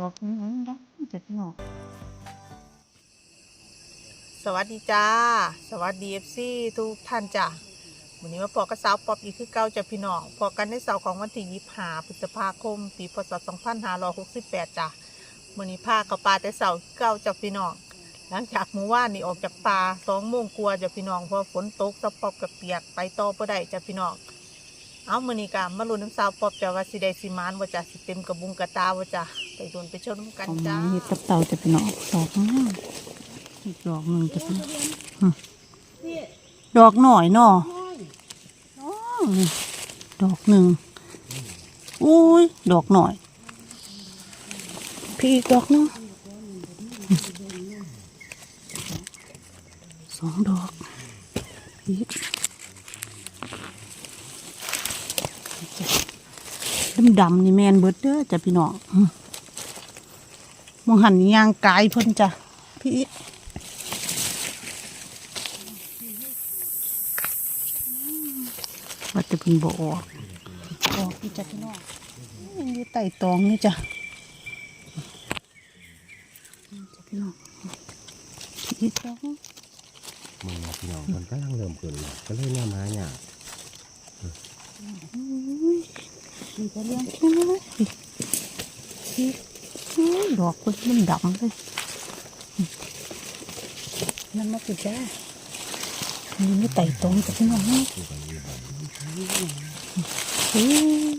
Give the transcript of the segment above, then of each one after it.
บอกอืมดังจะพี่น้องสวัสดีจ้า สวัสดีเอฟซีทุกท่านจ้ะวันนี้มาพอกับสาวปอปอีกคือเก้าจะพี่น้องพอกันในเสาร์ของวันที่ยี่ห้าพฤษภาคม ปีพศสองพันห้าร้อยหกสิบแปดจ้ะวันนี้พากับปลาแต่เสาร์เก้าจะพี่น้องหลังจากเมื่อวานนี่ออกจากป่าสองโมงกลัวจะพี่น้องเพราะฝนตกสะปอบกับเปียกไปต่อบ่ได้จะพี่น้อง เอามือนี้กะมาลุ้นน้ำสาวป๊อปจ้ะว่าสิได้สิมานว่าจะสิเต็มกระบุงกระตาว่าจะไปโดนไปชนกันของจ้าเห็ดกับเต่าจะพี่น้องดอกงามอีกดอกหนึ่งจะพี่น้องอืมดอกหน่อยเนาะอ๋อดอกหนึ่งอุ้ยดอกหน่อย พี่อีกดอกหนึงสองดอกอีก ดำนี่แมนเบิดเด้อจ้ะพี่น้องมองหันยางกายเพิ่นจ้ะพี่ว่าจะเป็นบ่ออกออกนี่จ้ะพี่น้องยังอยู่ใต้ตองนี่จ้ะจ้ะพี่น้องพี่อีทดอกมึงนะพี่น้องมันกำลังเริ่มขึ้นแล้วก็เลยแน่มาเนี่ย พี่ก็เลี้ยงพี่พี่พี่ดอกเพิ่นมันดำเลยนั่นมาปิดจ้ามีไม่ไต่ตรงจ้ะพี่น้องนี่อือ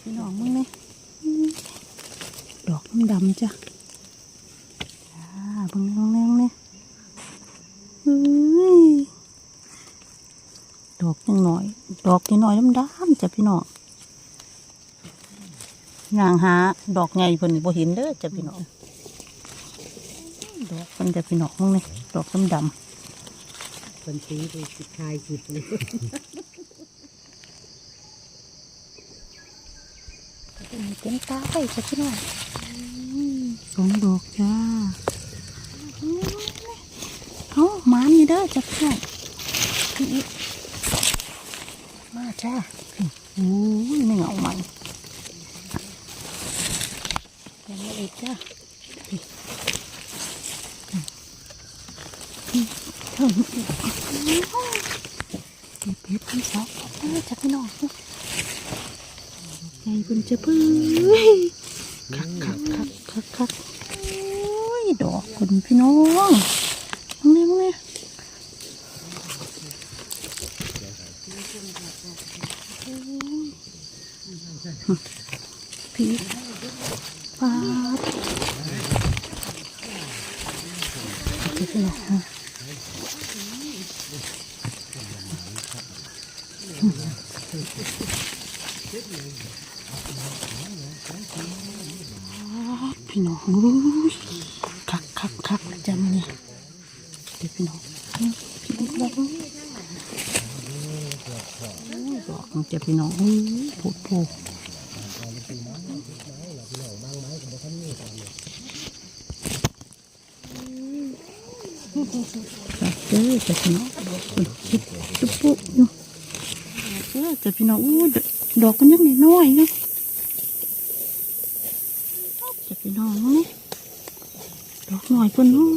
พี่น้องมึงเนี่ยดอกมันดำจ้ะจ้าเบิ่งน้องแนงเนี่ยเฮ้ยดอกยังหน่อย ดอกยังหน่อยดำๆจ้ะพี่น้องย่างหาดอกไงเพิ่นนี่บ่เห็นเด้อจ้ะพี่น้องดอกมันจะพี่น้องมึงเนี่ยดอกดำคนซื้อไปทายจิตเลยๆเป็นเต็มตาไปจ้ะพี่น้องอืมสองดอกจ้าเอาหมานี่เด้อจับเข้าพี่อีกมา จ้าโอ้ยไม่เหงามันยังไม่อีกจ้าเท่านี้อีกพี่เพชรพี่สาวเออจับพี่น้องไงคุณจะพิ่งคักคักคักคักคักโอ้ยดอกคุณพี่น้องเนี่ยมึงเนี่ยพี่ปาดพี่น้อง พี่น้องคักคักคักจำเนี่ยเดี๋ยวพี่น้องพี่น้องดอกโอ้ยดอกมันจะพี่น้องอุ้ยโผล่โผล่จับเจอจะพี่น้องจุ๊บจุ๊บปุ๊บอยู่เจอจะอู้ดอกมันยังน้อยๆอยู่จะไปน้องนี่ดอกน้อยเพิ่นเนาะ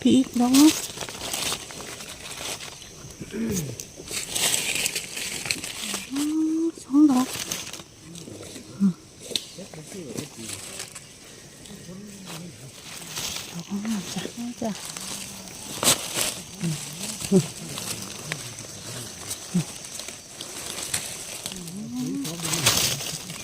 พี่อีกดอกเนาะอืมสองดอกอืมดอกงามจ้ะนี่จ้ะอืมอืม เนี่ยร้านอาหารนี่ตากก็มี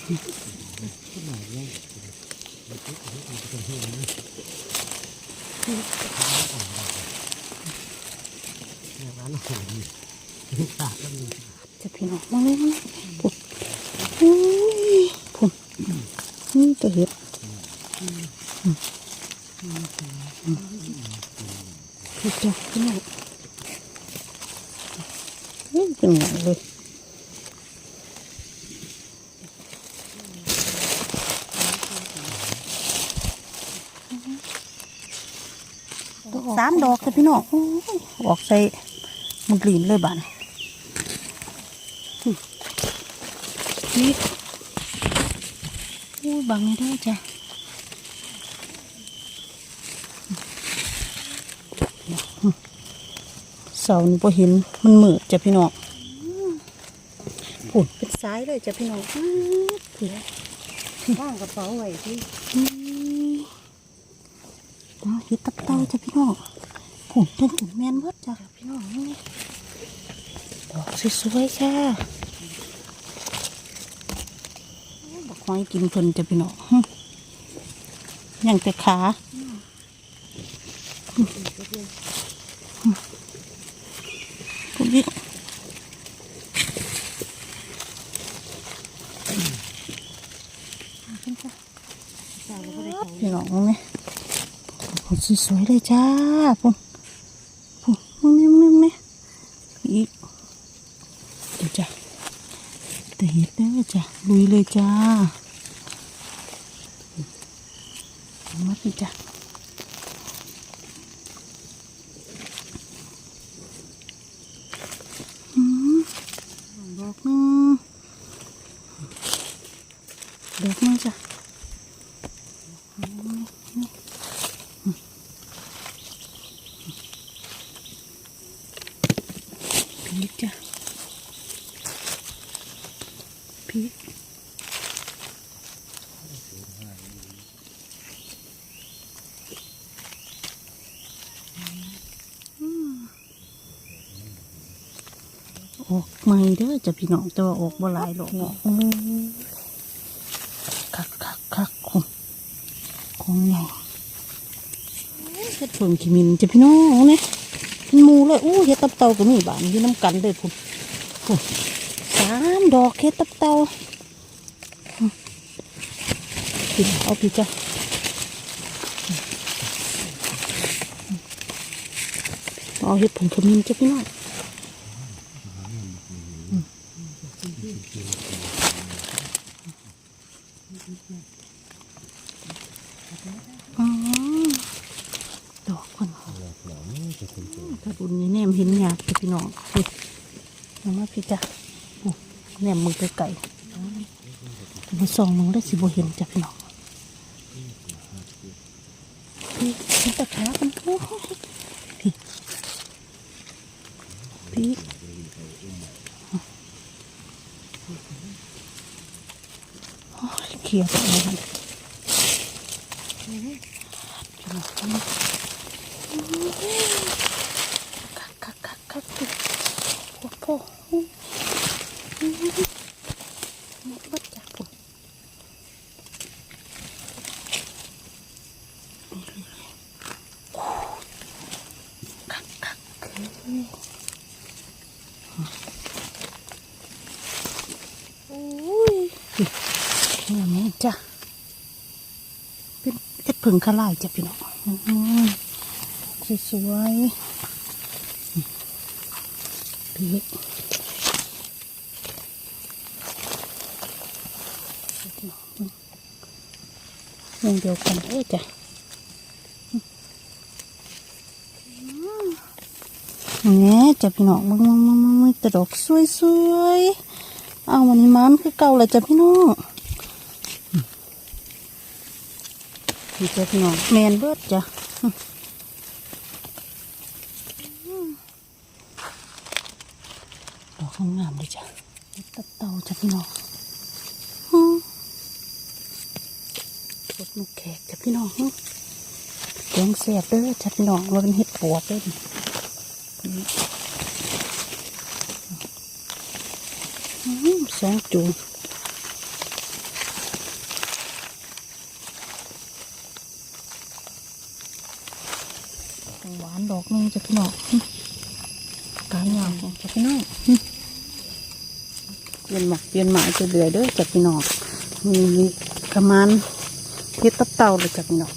จะพี่น้องมาเลยมาพุ่นอุ้ยพุ่นนี่จะเห็ดคือจับพี่น้องเฮ้ยเป็นไงเลย สามดอกค่ะพี่น้องออกใส่มันกลีนเลยบ้านพีกอู้บังไม่ได้จ้ะเสานี่พอเห็นมันมืดจ้ะพี่น้องผุนเป็นซ้ายเลยจ้ะพี่น้องอื้อเผื่อว่างกระเป๋าไว้ที่ นี่เอาเห็ดตับเต่าจ้ะพี่น้องผุนเป็นถุงแมนเวิร์ดจ้ะพี่น้องนี่ดอกสวยๆจ้ะบอกหอยกินเพิ่นจ้ะพี่น้องหึยังแต่ขาปุ๊บยิ ตากก็ไม่ได้เขา พี่น้องนี่ ผลสวยเลยจ้าพุ่นพุ่นมึงนี่มึงนี่มึงนี่อีกเดี๋ยวจ้าแต่เห็ดได้จ้าลุยเลยจ้ามาพี่จ้ะอืมดอกหนึงดอกหนึงจ้ะ พีกจ้ะ พีกออกใหม่เด้อจะพี่น้องแต่ว่าออกบ่หลายหรอกเนาะคักคักคักคงคงใหญ่เฮ็ดเพิ่งขีมินจะพี่น้องเนี่ยมูเลยอู้เฮ็ดตับเต่าก็มีบานอยู่น้ำกันเลยพุ่นพุ่น ดอกเฮ็ดตับเตาเอาพี่จ้ะเอาเฮ็ดผงขมิ้นจ้ะพี่น้องอ๋อดอกคน หนาวนี่จะเป็นตัว ถ้าบุญนี่แนมเห็นหยาบจ้ะพี่น้องพี่น้องมาพี่จ้ะโอ้ แนมมึงไกลๆมาส่องมึงได้สิบ่เห็นจากหนอกพี่ตะขากันโอ้พี่พี่เขียวอะไรกันคักคักคักคักพี่พวกพ่อหมดวัดจ้ะผมคักคัก อโอ้ยนี่นี่จ้ะเป็นเอ็ดผึ่งขลายจ้ะพี่น้องอืมสวยๆพี่วงเดียวกันเอ้ยจ้ะ เนี่ยจะพี่น้องมึงมึงมึงมึงมึงตะดอกสวยๆเอาวันนี้มันคือเก่าเลยจ้ะพี่น้องนี่จ้ะพี่น้องแมนเบิดจ้ะดอกงามเลยจ้ะตับเต่าจ้ะพี่น้องฮึกดลูกแขกจ้ะพี่น้องแกงแสบเด้อจ้ะพี่น้องว่าเป็นเห็ดปวดเด้อ สองจูหวานดอกนึงจะพี่น้องกลางยาวจะพี่น้องเปลี่ยนหมักเปลี่ยนหมายจะเดือยด้อจะพี่น้องมีกระมันเฮ็ดตับเต่าเลยจะพี่น้อง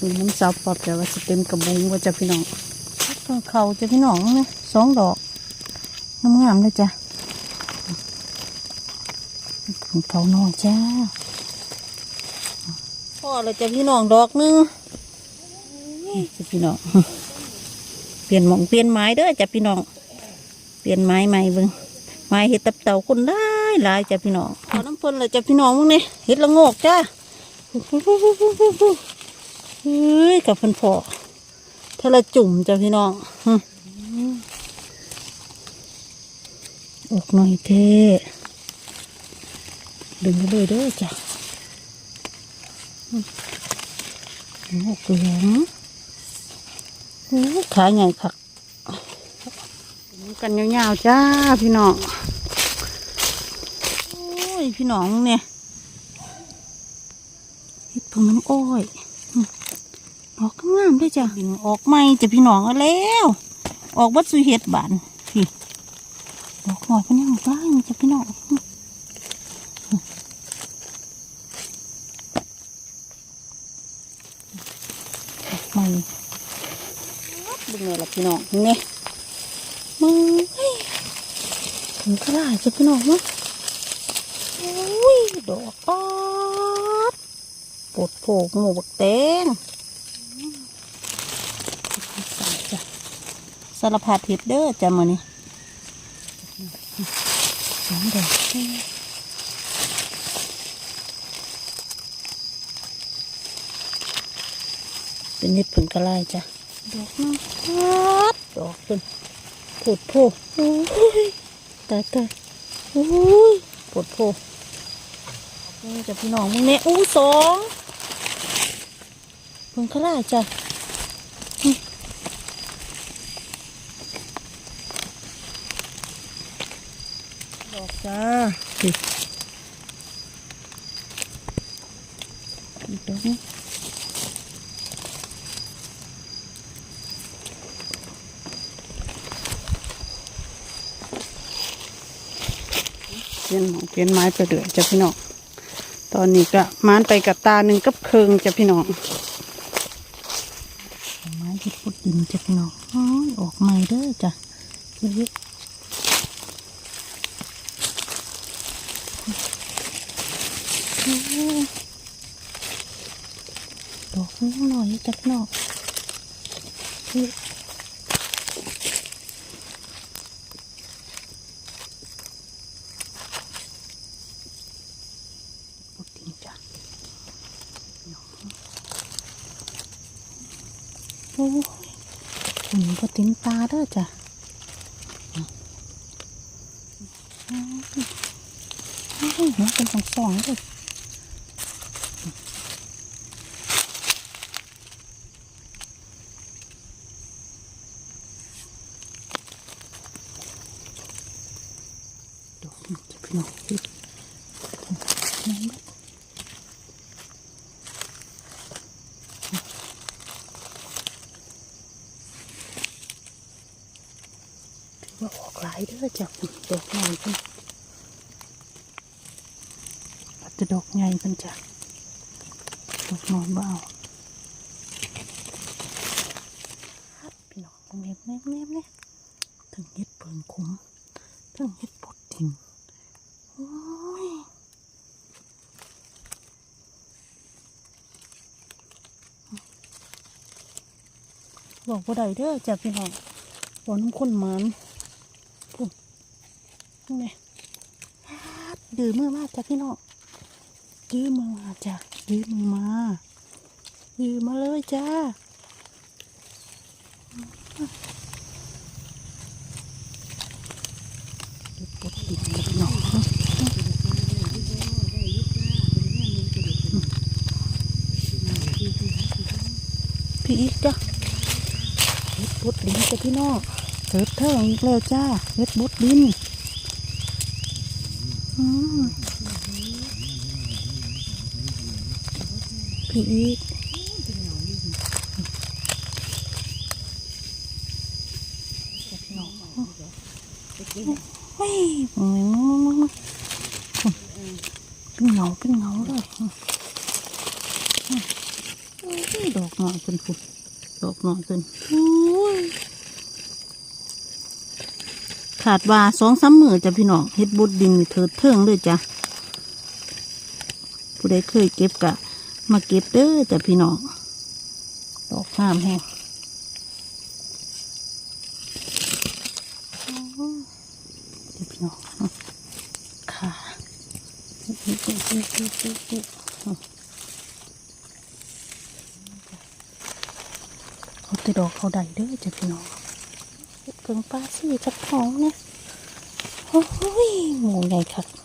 มีน้ำซับปอบแต่ว่าสิเต็มกระบุงว่าจะพี่น้อง้นเขาจะพี่น้องนี่ยสองดอกงามเลยจ้ะเขาน้อยจ้าพ่อเลยจะพี่น้องดอกหนึงจะพี่น้องเปลี่ยนหมองเปลี่ยนไม้เด้อจะพี่น้อง เปลี่ยนไม้ใหม่เบิ่งไม้เห็ดตับเต่าคนได้หลายจะพี่น้องขอน้ำเพิ่นเลยจะพี่น้องมึงนี่เห็ดละโงกจ้าเฮ้ยกับเพิ่นพอ ทาละจุ่มจ้ะพี่น้องออกหน่อยเท่ดึงเลยเด้อจ้ะหึโงกเหลืองอู้ขาใหญ่คักกันยาวๆจ้าพี่น้องโอ้ยพี่น้องเนี่ยเฮ็ดผงน้ำอ้อย ออกงามด้วยจ้ะออกใหม่จะพี่น้องเอาแล้ว ออกวัดสุเฮ็ดบานพี่ดอกหอยเพันยังบ้างจะพี่น้องใหม่ดึงเลยล่ะพี่น้องนี่มึงถึงกระไรจะพี่น้องมั้งอุ้ยดอกปอดปวดโผกหมูบักแตงใส่จ้ะ สารพัดเห็ดเด้อจ้ะมื้อนี้สองดอกเป็นเห็ดผึ่งกระไรจ้ะดอกน้ำพัดดอกเป็นปวดโพโอ้ยตายตายโอ้ยปวดโพนี่จะพี่น้องมึงเนี่ยอู้สองเพิ่งขลาดจ้ะอืมดอก จ้าดิอีกดอกนึงเปลี่ยนหมองเปลี่ยนไม้ไปเรื่อยจ้ะพี่น้อง ตอนนี้ก็มานไปกับตาหนึ่งกับเพิงจ้ะพี่น้อง ไม้ที่พุดดินจ้ะพี่น้องอ๋อออกใหม่เด้อจ้ะเล็ก ดอกนิดหน่อยจ้ะพี่น้องนี่พุดดิ้งจ้ะโอ้ยคุณก็ติ้นตาเด้อจ้ะโอ้ยหัวเป็นสองสองเลยดอกนี่จะพี่น้องพี่น้อง ว่าออกหลายเด้อจากดอกใหญ่เพิ่นอา จะดอกใหญ่เพิ่นจ้ะดอกน้อยเบเอาฮัดพี่น้องเน็บเน็บเน็บเนี่ยถึงเฮ็ดเพิงคุ้มถึงเฮ็ดปดทิ้งโอ้ยบอกว่าใดเด้อจ้ะพี่น้องหัวน้ำข้นมันพุ่นนี่ดื้อมือมากจ้ะพี่น้อง ดื้อมือมาจ้ะดื้อมือมาดื้อมาเลยจ้าปวดติดจ้ะพี่น้องพี่อีกจ้ะเฮ็ดบดดินจ้ะพี่น้องเสิร์ฟเท่าอีกแล้วจ้าเฮ็ดบดดิน พี่อีกเฮ้ยมึงมึงมึงเนเงาเป็นเงาเลยดอกหน่อยจนคุณดอกหน่อยจนขาดว่าสองสามมือจะพี่น้องเฮ็ดบุดดินเถิดเทิงเลยจ้ะผู้ใดเคยเก็บกะ มาเก็บเด้อจ้ะพี่น้องดอกงามแฮงโอ้เดี๋ยวพี่น้องค่ะเขาติดดอกเขาใดเด้อจ้ะพี่น้องเกิงป้าซี่จักของเนี่ยโอ้ยหมูใหญ่คักคุ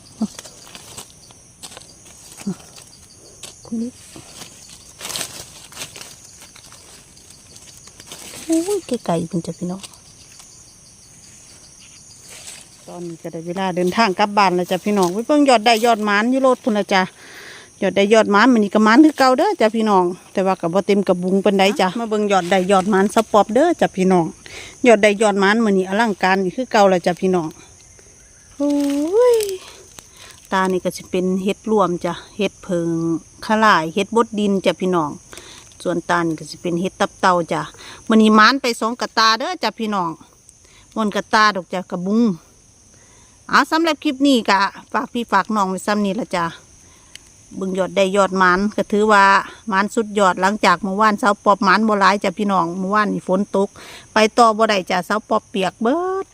นิดโอ้ยไกลๆเป็นจ้ะพี่น้องตอนนี้ก็ได้เวลาเดินทางกลับบ้านแล้วจ้ะพี่น้องไปเบิ่งยอดได้ยอดมานยูโลดพุ่นละจ้ะยอดได้ยอดมานมันนี่ก็หมานคือเก่าเด้อจ้ะพี่น้อง แต่ว่าก็บ่เต็มกับบุงเปานใดจ้ะมาเบิ่งยอดได้ยอดมานสปอบเด้อจ้ะพี่น้องยอดได้ยอดมานมันนี่อลังการคือเก่าแล้วจ้ะพี่น้องโอ้ย ตานี่ก็จะเป็นเฮ็ดรวมจ้ะเฮ็ดเพิงขลายเฮ็ดบดดินจ้ะพี่น้อง ส่วนตานี่ก็จะเป็นเฮ็ดตับเต่าจ้ะมันนี้มานไปสองกระตาเด้อจ้ะพี่น้องมนกระตาดอกจ้ะกระบุงเอาสำหรับคลิปนี้กะฝากพี่ฝากน้องไว้ซ้ำนี่ละจ้ะบึงยอดได้ยอดมันก็ถือว่ามันสุดยอดหลังจากเมื่อวานเสาปอบมันบ่หลายจ้ะพี่น้องเมื่อวานี่ฝนตก ไปต่อบ่ได้จ้ะเสาปอบเปียกเบิด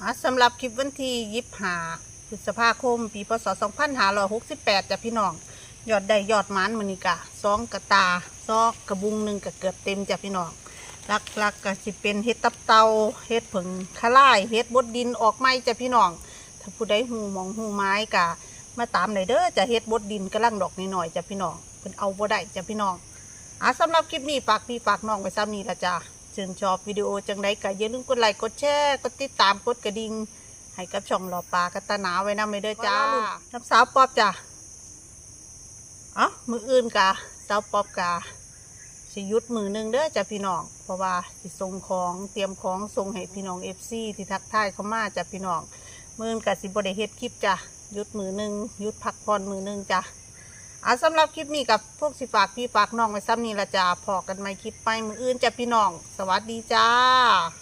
อะสำหรับคลิปวันที่ยิบหา ฤษภาคม ปีพศ 2568จ้ะพี่น้องยอดได้ยอดมันมันนี่กะสองกระตาซอกกระบุงหนึ่งกะเกือบเต็มจ้ะพี่น้องลักลักกะสิเป็นเฮ็ดตับเตาเฮ็ดผึ่งขะล่ายเฮ็ดบดดินออกไม้จ้ะพี่น้อง ถ้าผู้ใดหูมองหูไม้กะมาตามหน่อยเด้อจะเฮ็ดบดดินกำลังดอกนิดหน่อยๆจ้ะพี่น้องเพิ่นเอาบ่ได้จ้ะพี่น้องอะสำหรับคลิปนี้ฝากพี่ฝากน้องไว้ซ้ำนี้ละจ้ะชื่นชอบวิดีโอจังไดก็อย่าลืมกดไลค์กดแชร์กดติดตามกดกระดิ่ง ให้กับช่องหล่อปลากัตนาไว้นำเลยเด้อจ้าน้ำสาวปอบจ้ะเอ๋อมืออื่นกะเจ้าป๊อบกะสิหยุดมือหนึงเด้อจ้ะพี่น้องเพราะว่าสิส่งของเตรียมของส่งให้พี่น้องเอฟซีที่ทักทายเข้ามาจ้ะพี่น้องมืออื่นกะสิบได้เฮ็ดคลิปจ้ะหยุดมือหนึงหยุดพักผ่อนมือหนึงจ้ะอะสำหรับคลิปนี้กับพวกสิฝากพี่ฝากน้องไว้ซ้ำนี้ละจ้ะพอกันไหมคลิปไปมืออื่นจ้ะพี่น้อง สวัสดีจ้า